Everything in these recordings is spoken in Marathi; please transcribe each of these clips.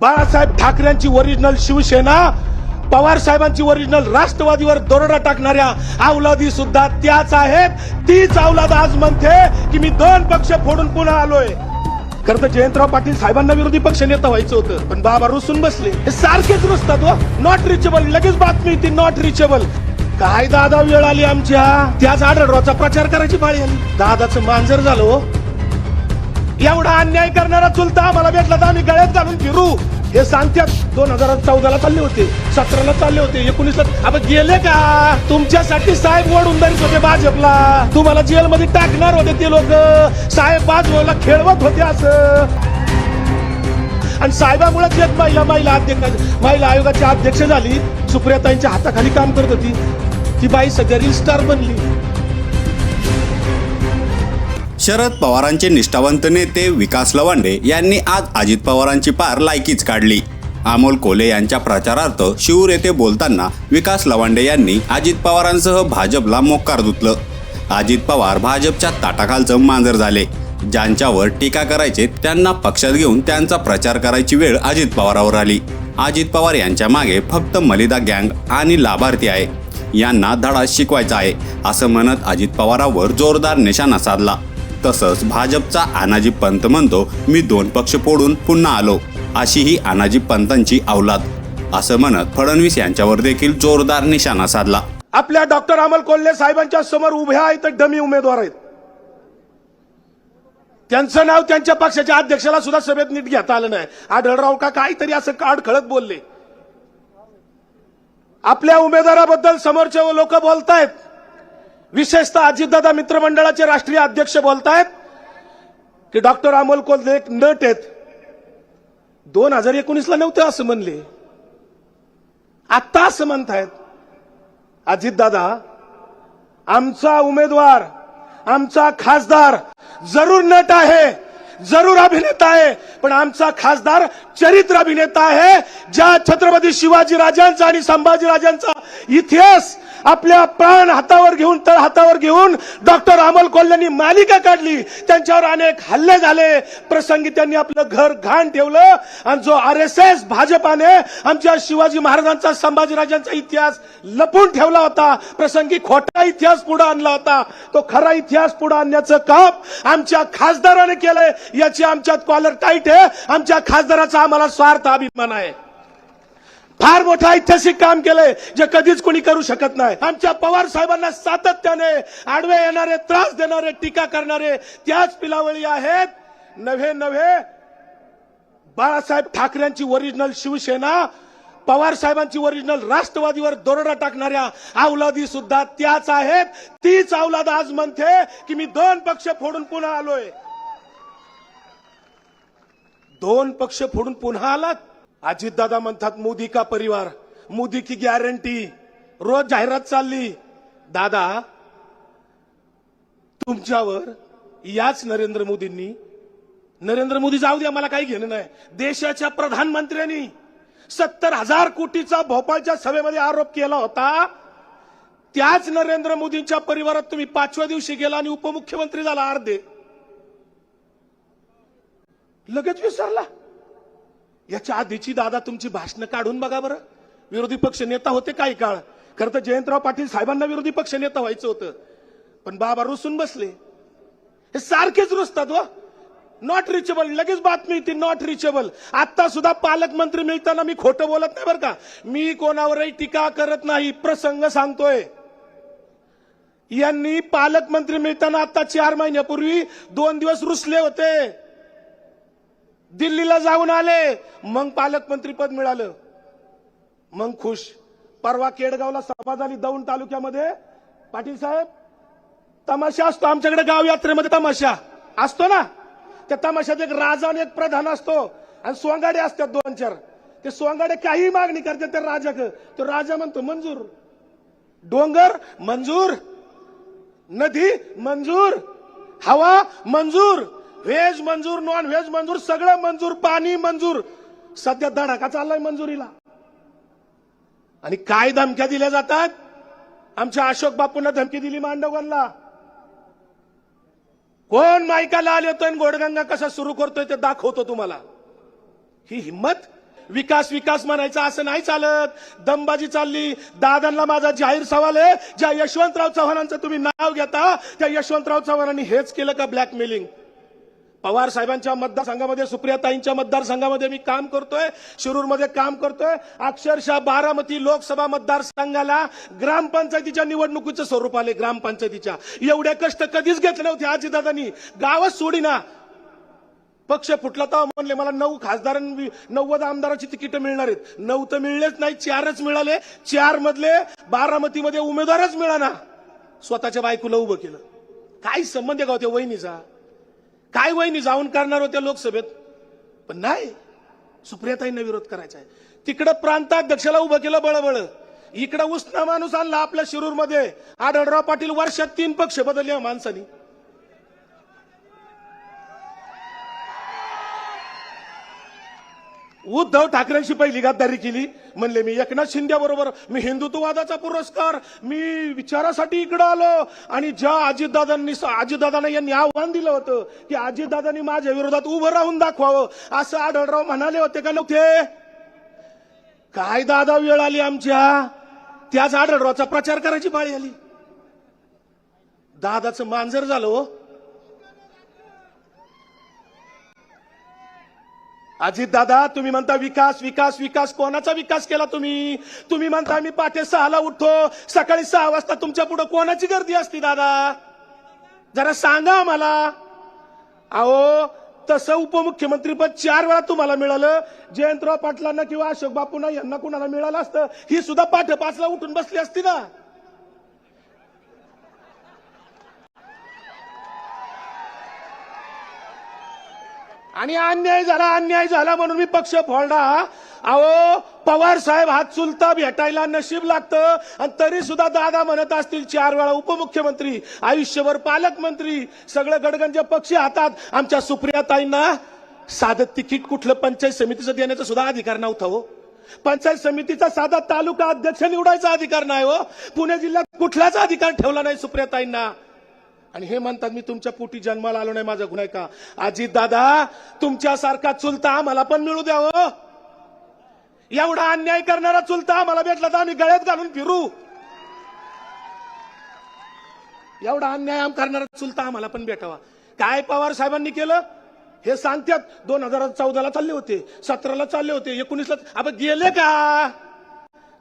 बाळासाहेब ठाकरेंची ओरिजिनल शिवसेना पवार साहेबांची ओरिजिनल राष्ट्रवादीवर दरोडा टाकणाऱ्या अवलादी सुद्धा त्याच आहेत. तीच अवलाद आज म्हणते की मी दोन पक्ष फोडून पुन्हा आलोय. खरं तर जयंतराव पाटील साहेबांना विरोधी पक्ष नेता व्हायचं होतं पण बाबा रुसून बसले. हे सारखेच रुसतात हो. नॉट रिचेबल लगेच बातमी ती नॉट रिचेबल काय दादा वेळ आली आमच्या त्याच आढळरावचा प्रचार करायची पाळी आली. दादाचं मांजर झालं हो. एवढा अन्याय करणारा चुलता आम्हाला भेटला तर आम्ही गळ्यात घालून फिरू. हे सांगतात दोन हजार चौदाला चालले होते सतराला चालले होते एकोणीसला आपण गेले का? तुमच्यासाठी साहेब ओढून धरीत होते भाजपला. तुम्हाला जेलमध्ये टाकणार होते ते लोक. साहेब बाजूला खेळवत होते असं. आणि साहेबामुळेच एक महिला महिला अध्यक्ष महिला आयोगाची अध्यक्ष झाली. सुप्रियाताईंच्या हाताखाली काम करत होती. ती बाई सध्या रील स्टार बनली. शरद पवारांचे निष्ठावंत नेते विकास लवांडे यांनी आज अजित पवारांची पार लायकीच काढली. अमोल कोले यांच्या प्रचारार्थ शिवूर येथे बोलताना विकास लवांडे यांनी अजित पवारांसह भाजपला मोक्कार धुतलं. अजित पवार भाजपच्या ताटाखालचं मांजर झाले. ज्यांच्यावर टीका करायचे त्यांना पक्षात घेऊन त्यांचा प्रचार करायची वेळ अजित पवारावर आली. अजित पवार यांच्या मागे फक्त मलिदा गँग आणि लाभार्थी आहे. यांना धडा शिकवायचा आहे असं म्हणत अजित पवारांवर जोरदार निशाणा साधला. तसंच भाजपचा आनाजी पंत म्हणतो मी दोन पक्ष फोडून पुन्हा आलो. अशी ही आनाजी पंतांची अवलाद. असं म्हणत फडणवीस यांच्यावर देखील जोरदार निशाणा साधला. आपल्या डॉक्टर अमल कोल्हे साहेबांच्या समोर उभ्या आहेत डमी उमेदवार आहेत. त्यांचं नाव त्यांच्या पक्षाच्या अध्यक्षाला सुद्धा सभेत नीट घेता आलं नाही. आढळराव का काहीतरी असं काढ खळत बोलले. आपल्या उमेदवाराबद्दल समोरचे लोक बोलतायत. विशेषतः अजितदादा मित्रमंडळाचे राष्ट्रीय अध्यक्ष बोलतायत की डॉक्टर अमोल कोल्हे एक नट आहेत. दोन हजार एकोणीसला नव्हते असं म्हणले. आत्ता असं म्हणतायत. अजितदादा आमचा उमेदवार आमचा खासदार जरूर नट आहे जरूर अभिनेता आहे पण आमचा खासदार चरित्र अभिनेता आहे ज्या छत्रपती शिवाजी राजांचा आणि संभाजी राजांचा इतिहास आपल्या प्राण हातावर घेऊन तळ हातावर घेऊन डॉक्टर अमल कोल्ह्यांनी मालिका काढली. त्यांच्यावर अनेक हल्ले झाले. प्रसंगी त्यांनी आपलं घर घाण ठेवलं आणि जो आर एस एस भाजपाने आमच्या शिवाजी महाराजांचा संभाजीराजांचा इतिहास लपून ठेवला होता. प्रसंगी खोटा इतिहास पुढे आणला होता. तो खरा इतिहास पुढे आणण्याचं काम आमच्या खासदाराने केलंय. याची आमच्यात कॉलर टाईट आहे. आमच्या खासदाराचा आम्हाला स्वार्थ अभिमान आहे. फार मोठं ऐतिहासिक काम केलंय जे कधीच कोणी करू शकत नाही. आमच्या पवार साहेबांना सातत्याने आडवे येणारे त्रास देणारे टीका करणारे त्याच पिलावळी आहेत. नव्हे नव्हे बाळासाहेब ठाकरेंची ओरिजिनल शिवसेना पवार साहेबांची ओरिजिनल राष्ट्रवादीवर दरोडा टाकणाऱ्या अवलादी सुद्धा त्याच आहेत. तीच अवलाद आज म्हणते की मी दोन पक्ष फोडून पुन्हा आलोय. दोन पक्ष फोडून पुन्हा आलात? अजितदादा म्हणतात मोदी का परिवार? मोदी की गॅरंटी रोज जाहिरात चालली. दादा तुमच्यावर याच नरेंद्र मोदींनी नरेंद्र मोदी जाऊ द्या मला काही घेणं नाही. देशाच्या प्रधानमंत्र्यांनी सत्तर हजार कोटीचा भोपाळच्या सभेमध्ये आरोप केला होता. त्याच नरेंद्र मोदींच्या परिवारात तुम्ही पाचव्या दिवशी गेला आणि उपमुख्यमंत्री झाला अर्धे. लगेच विसरला. याच्या आधीची दादा तुमची भाषणं काढून बघा बरं. विरोधी पक्ष नेता होते काही काळ. खरं तर जयंतराव पाटील साहेबांना विरोधी पक्ष नेता व्हायचं होतं. पण बाबा रुसून बसले. हे सारखेच रुसतात व नॉट रिचेबल लगेच बातमी ती नॉट रिचेबल आता सुद्धा पालकमंत्री मिळताना मी खोटं बोलत नाही बरं का. मी कोणावरही टीका करत नाही. प्रसंग सांगतोय. यांनी पालकमंत्री मिळताना आता चार महिन्यापूर्वी दोन दिवस रुसले होते. दिल्लीला जाऊन आले. मग पालकमंत्री पद मिळालं. मग खुश. परवा केडगावला सभा झाली दौंड तालुक्यामध्ये. पाटील साहेब तमाशा असतो आमच्याकडे गाव यात्रेमध्ये तमाशा. असतो ना? त्या तमाशात एक राजा आणि एक प्रधान असतो. आणि सोंगाडे असतात दोन चार. ते सोंगाडे काही मागणी करतात त्या राजाक. तो राजा म्हणतो मंजूर. डोंगर मंजूर. नदी मंजूर. हवा मंजूर. व्हेज मंजूर नॉन व्हेज मंजूर सगळं मंजूर पाणी मंजूर. सध्या धडाका चाललाय मंजुरीला. आणि काय धमक्या दिल्या जातात? आमच्या अशोक बापूंना धमकी दिली मांडवगणला. कोण मायकाला आले होतं आणि कसा सुरू करतोय ते दाखवतो तुम्हाला. ही हिंमत? विकास विकास म्हणायचा असं नाही चालत. दमबाजी चालली. दादांना माझा जाहीर सवाल आहे. ज्या यशवंतराव चव्हाणांचं तुम्ही नाव घेता त्या यशवंतराव चव्हाणांनी हेच केलं का ब्लॅकमेलिंग पवार साहेबांच्या मतदारसंघामध्ये सुप्रियाताईंच्या मतदारसंघामध्ये मी काम करतोय शिरूरमध्ये काम करतोय. अक्षरशः बारामती लोकसभा मतदारसंघाला ग्रामपंचायतीच्या निवडणुकीचं स्वरूप आले ग्रामपंचायतीच्या. एवढे कष्ट कधीच घेतले होते आजीदादांनी. गावच सोडीना. पक्ष फुटला तर म्हणले मला नऊ खासदार नव्वद आमदाराची तिकीटं मिळणार आहेत. नऊ तर मिळलेच नाही चारच मिळाले. चार मधले बारामतीमध्ये उमेदवारच मिळाना. स्वतःच्या बायकोला उभं केलं. काय संबंध आहे का होत्या वहिनीचा? काय वहिनी जाऊन करणार होत्या लोकसभेत? पण नाही. सुप्रियाताईंना विरोध करायचा आहे. तिकडं प्रांताध्यक्षाला उभं केलं बळबळ. इकडं उष्ण माणूस आणला आपल्या शिरूरमध्ये. आढळराव पाटील वर्षात तीन पक्ष बदलले माणसानी. उद्धव ठाकरेंशी पहिली गद्दारी केली. म्हणले मी एकनाथ शिंदे बरोबर मी हिंदुत्ववादाचा पुरस्कार मी विचारासाठी इकडं आलो आणि ज्या अजितदादांनी अजितदादांना यांनी आव्हान दिलं होतं की अजितदादांनी माझ्या विरोधात उभं राहून दाखवावं. असं आढळराव म्हणाले होते का नव्हते काय दादा वेळ आली आमच्या? त्याच आढळरावचा प्रचार करायची पाळी आली. दादाचं मांजर झालं हो. अजित दादा तुम्ही म्हणता विकास विकास विकास कोणाचा विकास केला तुम्ही? तुम्ही म्हणता मी पाठे सहाला उठतो सकाळी सहा वाजता तुमच्यापुढे कोणाची गर्दी असती दादा? जरा सांगा आम्हाला. अहो तसं उपमुख्यमंत्री पद चार वेळा तुम्हाला मिळालं. जयंतराव पाटलांना किंवा अशोक बापूंना यांना कुणाला मिळालं असतं? ही सुद्धा पाठ पाचला उठून बसली असती ना? आणि अन्याय झाला अन्याय झाला म्हणून मी पक्ष फोडला. अहो पवार साहेब हात चुलता भेटायला नशीब लागतं. आणि तरी सुद्धा दादा म्हणत असतील चार वेळा उपमुख्यमंत्री आयुष्यभर पालकमंत्री सगळं गडगंज पक्षी हातात. आमच्या सुप्रियाताईंना साधं तिकीट कुठलं पंचायत समितीचं देण्याचा सुद्धा अधिकार नव्हता हो. पंचायत समितीचा साधा तालुका अध्यक्ष निवडायचा अधिकार नाही हो. पुणे जिल्ह्यात कुठलाच अधिकार ठेवला नाही सुप्रियाताईंना आणि हे म्हणतात मी तुमच्या पोटी जन्माला आलो नाही माझा गुन्हा आहे का? अजित दादा तुमच्यासारखा चुलता आम्हाला पण मिळू द्याव हो. एवढा अन्याय करणारा चुलता आम्हाला भेटला तर आम्ही गळ्यात घालून फिरू. एवढा अन्याय आम करणारा चुलता आम्हाला पण भेटावा. काय पवार साहेबांनी केलं? हे सांगतात दोन हजार चौदाला चालले होते सतराला चालले होते एकोणीसला आपण गेले का?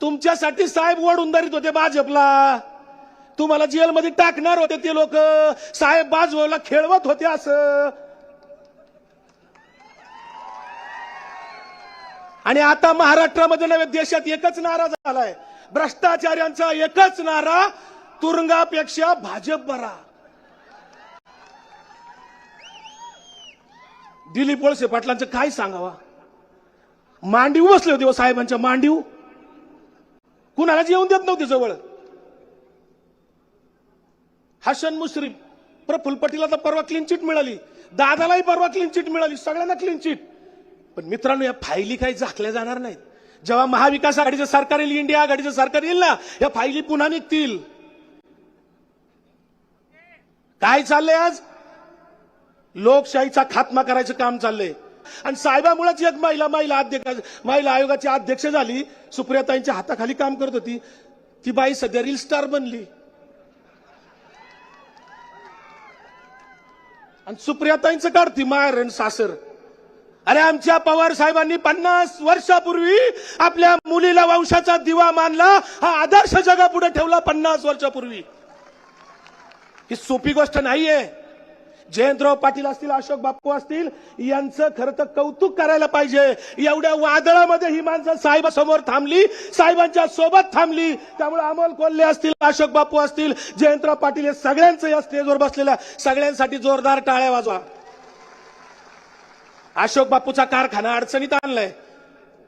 तुमच्यासाठी साहेब ओढून धरीत होते भाजपला. तुम्हाला जेलमध्ये टाकणार होते ते लोक. साहेब बाजूला खेळवत होते असं. आणि आता महाराष्ट्रामध्ये नव्हे देशात एकच नारा झालाय. भ्रष्टाचार्यांचा एकच नारा तुरुंगापेक्षा भाजप बरा. दिलीप वळसे पाटलांचं काय सांगावा? मांडीव बसले होते हो साहेबांच्या मांडीव. कुणाला येऊन देत नव्हते जवळ? हसन मुश्रीफ प्रफुल पटेल आता परवा क्लीन चिट मिळाली. दादालाही परवा क्लीन चिट मिळाली सगळ्यांना क्लीन चिट पण मित्रांनो या फायली काही झाकल्या जाणार नाहीत. जेव्हा महाविकास आघाडीचं सरकार येईल इंडिया आघाडीचं सरकार येईल ना या फायली पुन्हा निघतील. काय चाललंय आज? लोकशाहीचा खात्मा करायचं काम चाललंय. आणि साहेबामुळेच एक महिला महिला अध्यक्ष महिला आयोगाची अध्यक्ष झाली. सुप्रियाताईंच्या हाताखाली काम करत होती. ती बाई सध्या रील स्टार बनली. आणि सुप्रियाताईंचं काढती मायर आणि सासर. अरे आमच्या पवार साहेबांनी पन्नास वर्षापूर्वी आपल्या मुलीला वंशाचा दिवा मानला हा आदर्श जगापुढे ठेवला पन्नास वर्षापूर्वी. ही सोपी गोष्ट नाहीये. जयंतराव पाटील असतील अशोक बाप्पू असतील यांचं खरं तर कौतुक करायला पाहिजे. एवढ्या वादळामध्ये ही माणसं साहेबासमोर थांबली साहेबांच्या सोबत थांबली. त्यामुळे अमोल कोल्हे असतील अशोक बाप्पू असतील जयंतराव पाटील हे सगळ्यांचं या स्टेजवर बसलेल्या सगळ्यांसाठी जोरदार टाळ्या वाजवा. अशोक बापूचा कारखाना अडचणीत आणलाय.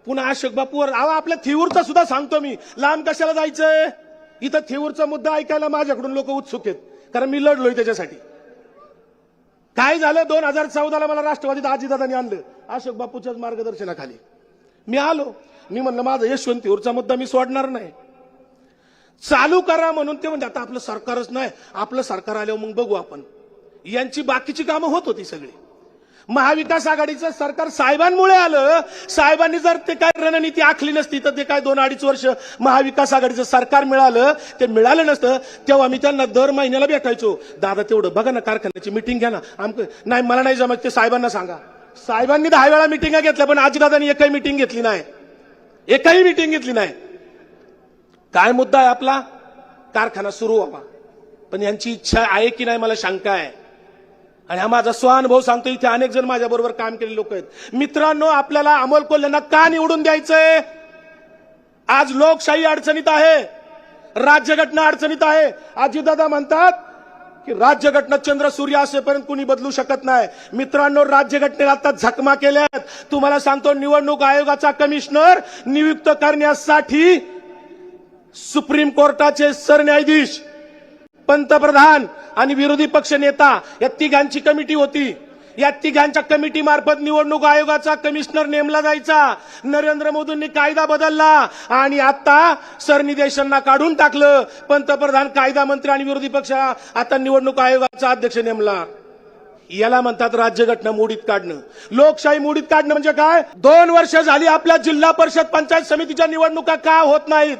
पुन्हा अशोक बापूवर अहो आपल्या थिऊरचा सुद्धा सांगतो मी. लांब कशाला जायचंय? इथं थिऊरचा मुद्दा ऐकायला माझ्याकडून लोक उत्सुक आहेत. कारण मी लढलोय त्याच्यासाठी. काय झालं? दोन हजार चौदाला मला राष्ट्रवादीत आजीदादांनी आणलं. अशोक बापूच्याच मार्गदर्शनाखाली. मी आलो. मी म्हणलं माझा यशवंत मुद्दा मी सोडणार नाही. चालू करा म्हणून ते म्हणजे आता आपलं सरकारच नाही. आपलं सरकार आल्यावर मग बघू आपण. यांची बाकीची कामं होत होती सगळी. महाविकास आघाडीचं सरकार साहेबांमुळे आलं. साहेबांनी जर ते काय रणनीती आखली नसती तर ते काय दोन अडीच वर्ष महाविकास आघाडीचं सरकार मिळालं ते मिळालं नसतं तेव्हा मी त्यांना दर महिन्याला भेटायचो. दादा तेवढं बघा ना कारखान्याची मिटिंग घ्या ना. आमक नाही मला नाही जमत ते साहेबांना सांगा. साहेबांनी दहा वेळा मिटिंगा घेतल्या पण आजीदादांनी एकही मिटिंग घेतली नाही. एकही मिटिंग घेतली नाही. काय मुद्दा आहे आपला? कारखाना सुरू व्हावा. पण यांची इच्छा आहे की नाही मला शंका आहे. आणि हा माझा स्वानुभव सांगतो इथे अनेक जण माझ्याबरोबर काम केलेले लोक आहेत. मित्रांनो आपल्याला अमोल कोल्ह्यांना का निवडून द्यायचंय? आज लोकशाही अडचणीत आहे राज्यघटना अडचणीत आहे. आजीदादा म्हणतात की राज्यघटना चंद्र सूर्य असेपर्यंत कुणी बदलू शकत नाही. मित्रांनो राज्यघटनेला आता झकमा केल्यात. तुम्हाला सांगतो निवडणूक आयोगाचा कमिशनर नियुक्त करण्यासाठी सुप्रीम कोर्टाचे सरन्यायाधीश पंतप्रधान आणि विरोधी पक्ष नेता या तिघांची कमिटी होती. या तिघांच्या कमिटी मार्फत निवडणूक आयोगाचा कमिशनर नेमला जायचा. नरेंद्र मोदींनी कायदा बदलला आणि आता सरनिदेशांना काढून टाकलं. पंतप्रधान कायदा मंत्री आणि विरोधी पक्ष आता निवडणूक आयोगाचा अध्यक्ष नेमला. याला म्हणतात राज्यघटना मोडीत काढणं. लोकशाही मोडीत काढणं म्हणजे काय? दोन वर्ष झाली आपल्या जिल्हा परिषद पंचायत समितीच्या निवडणुका का होत नाहीत?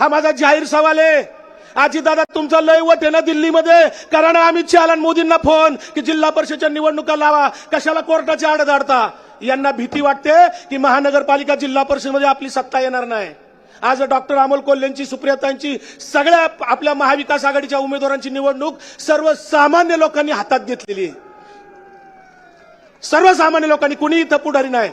हा माझा जाहीर सवाल आहे. दादा तुमचा लय वट आहे ना दिल्लीमध्ये? कारण अमित शहा आणि मोदींना फोन की जिल्हा परिषदच्या निवडणुका लावा. कशाला कोर्टाची आड धाडता? यांना भीती वाटते की महानगरपालिका जिल्हा परिषदमध्ये आपली सत्ता येणार नाही. आज डॉक्टर अमोल कोल्हेंची सुप्रियतांची सगळ्या आपल्या महाविकास आघाडीच्या उमेदवारांची निवडणूक सर्वसामान्य लोकांनी हातात घेतलेली सर्वसामान्य लोकांनी कुणी इथं पुढारी नाही.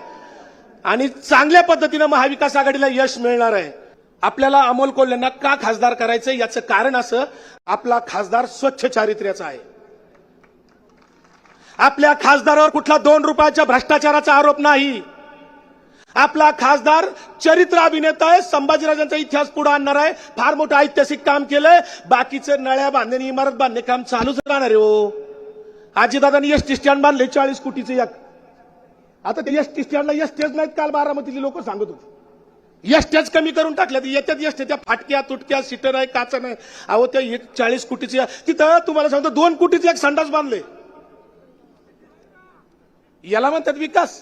आणि चांगल्या पद्धतीनं महाविकास आघाडीला यश मिळणार आहे. आपल्याला अमोल कोल्ह्यांना का खासदार करायचं याचं कारण असं आपला खासदार स्वच्छ चारित्र्याचा आहे. आपल्या खासदारावर कुठला दोन रुपयाच्या भ्रष्टाचाराचा आरोप नाही. आपला खासदार चरित्र अभिनेता आहे संभाजीराजांचा इतिहास पुढे आणणार आहे फार मोठं ऐतिहासिक काम केलंय बाकीचं नळ्या बांधणे इमारत बांधणे काम चालूच राहणार आहे हो. आजीदादांनी एस टी स्टँड बांधले चाळीस कोटीचे एक. आता ते एस टी स्टँडला एस टीच नाहीत काल बारामतीचे लोक सांगत होते. एसट्याच कमी करून टाकल्या येत्यात एसट्या त्या फाटक्या तुटक्या सीटर आहे काचा नाही. अहो त्या एक चाळीस कोटीची तिथं तुम्हाला सांगतो दोन कोटीचे एक संडास बांधले. याला म्हणतात विकास.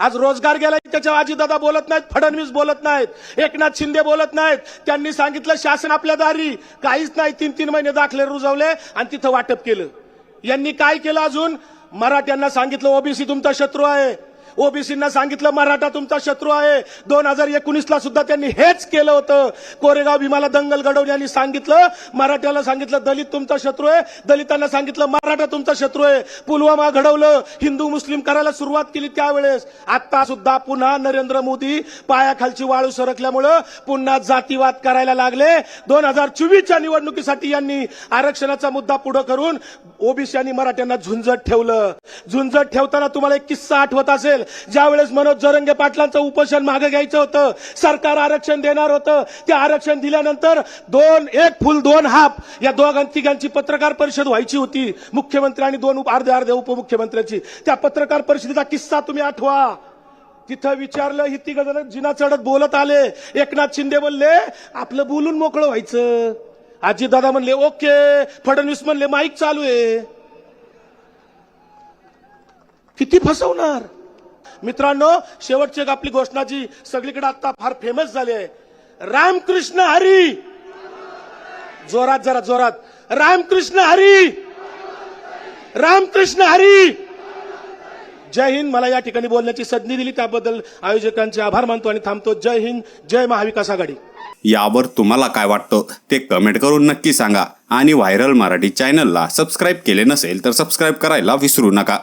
आज रोजगार गेला त्याच्या दादा बोलत नाहीत फडणवीस बोलत नाहीत एकनाथ शिंदे बोलत नाहीत. त्यांनी सांगितलं शासन आपल्या दारी. काहीच नाही तीन तीन महिने दाखले रुजवले आणि तिथं वाटप केलं. यांनी काय केलं अजून? मराठ्यांना सांगितलं ओबीसी तुमचा शत्रू आहे. ओबीसींना सांगितलं मराठा तुमचा शत्रू आहे. दोन हजार एकोणीसला सुद्धा त्यांनी हेच केलं होतं. कोरेगाव भीमाला दंगल घडवली आणि सांगितलं. मराठ्याला सांगितलं दलित तुमचा शत्रू आहे. दलितांना सांगितलं मराठा तुमचा शत्रू आहे. पुलवामा घडवलं. हिंदू मुस्लिम करायला सुरुवात केली त्यावेळेस. आता सुद्धा पुन्हा नरेंद्र मोदी पायाखालची वाळू सरकल्यामुळं पुन्हा जातीवाद करायला लागले. दोन हजार चोवीसच्या निवडणुकीसाठी यांनी आरक्षणाचा मुद्दा पुढे करून ओबीसी आणि मराठ्यांना झुंजत ठेवलं. झुंजत ठेवताना तुम्हाला एक किस्सा आठवत असेल. ज्यावेळेस मनोज जरंगे पाटलांचं उपोषण मागे घ्यायचं होतं सरकार आरक्षण देणार होतं ते आरक्षण दिल्यानंतर दोन एक फुल दोन हाफ या दोघां तिघांची पत्रकार परिषद व्हायची होती. मुख्यमंत्री आणि दोन उप- अर्धे अर्धे उपमुख्यमंत्र्यांची. त्या पत्रकार परिषदेचा किस्सा तुम्ही आठवा. तिथं विचारलं ही तिघ जण जिना चढत बोलत आले. एकनाथ शिंदे बोलले आपलं बोलून मोकळं व्हायचं. आजी दादा म्हणले ओके. फडणवीस म्हणले माईक चालू आहे. किती फसवणार? मित्रांनो शेवटची एक आपली घोषणा जी सगळीकडे आता फार फेमस झाली आहे. रामकृष्ण हरी! जोरात जरा जोरात. रामकृष्ण हरी! रामकृष्ण हरी! जय हिंद मला या ठिकाणी बोलण्याची संधी दिली. त्याबद्दल आयोजकांचे आभार मानतो आणि थांबतो. जय हिंद जय महाविकास आघाडी. यावर तुम्हाला काय वाटतं ते कमेंट करून नक्की सांगा. आणि व्हायरल मराठी चॅनलला सबस्क्राईब केले नसेल तर सबस्क्राईब करायला विसरू नका.